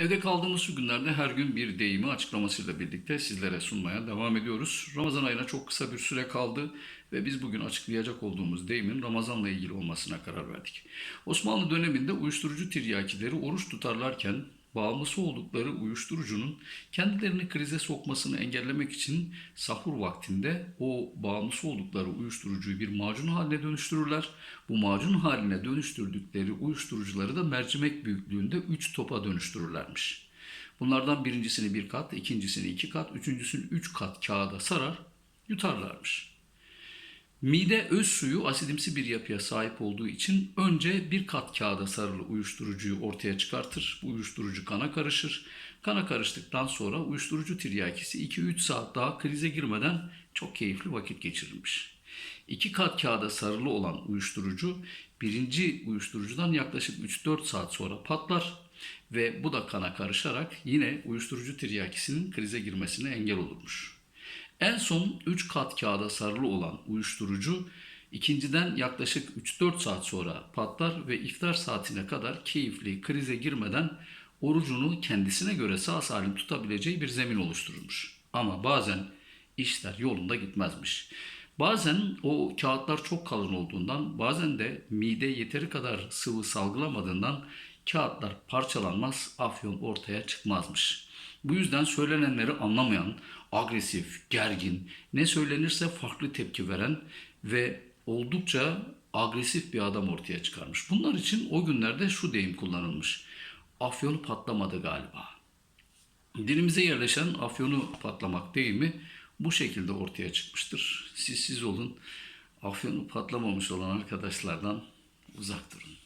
Evde kaldığımız şu günlerde her gün bir deyimi açıklamasıyla birlikte sizlere sunmaya devam ediyoruz. Ramazan ayına çok kısa bir süre kaldı ve biz bugün açıklayacak olduğumuz deyimin Ramazan'la ilgili olmasına karar verdik. Osmanlı döneminde uyuşturucu tiryakileri oruç tutarlarken bağımlısı oldukları uyuşturucunun kendilerini krize sokmasını engellemek için sahur vaktinde o bağımlısı oldukları uyuşturucuyu bir macun haline dönüştürürler. Bu macun haline dönüştürdükleri uyuşturucuları da mercimek büyüklüğünde 3 topa dönüştürürlermiş. Bunlardan birincisini bir kat, ikincisini iki kat, üçüncüsünü üç kat kağıda sarar, yutarlarmış. Mide öz suyu asidimsi bir yapıya sahip olduğu için önce bir kat kağıda sarılı uyuşturucuyu ortaya çıkartır. Bu uyuşturucu kana karışır. Kana karıştıktan sonra uyuşturucu tiryakisi 2-3 saat daha krize girmeden çok keyifli vakit geçirilmiş. İki kat kağıda sarılı olan uyuşturucu birinci uyuşturucudan yaklaşık 3-4 saat sonra patlar ve bu da kana karışarak yine uyuşturucu tiryakisinin krize girmesine engel olurmuş. En son 3 kat kağıda sarılı olan uyuşturucu ikinciden yaklaşık 3-4 saat sonra patlar ve iftar saatine kadar keyifli krize girmeden orucunu kendisine göre sağ salim tutabileceği bir zemin oluşturulmuş. Ama bazen işler yolunda gitmezmiş. Bazen o kağıtlar çok kalın olduğundan, bazen de mide yeteri kadar sıvı salgılamadığından kağıtlar parçalanmaz, afyon ortaya çıkmazmış. Bu yüzden söylenenleri anlamayan, agresif, gergin, ne söylenirse farklı tepki veren ve oldukça agresif bir adam ortaya çıkarmış. Bunlar için o günlerde şu deyim kullanılmış. Afyonu patlamadı galiba. Dilimize yerleşen afyonu patlamak deyimi bu şekilde ortaya çıkmıştır. Siz siz olun. Afyonu patlamamış olan arkadaşlardan uzak durun.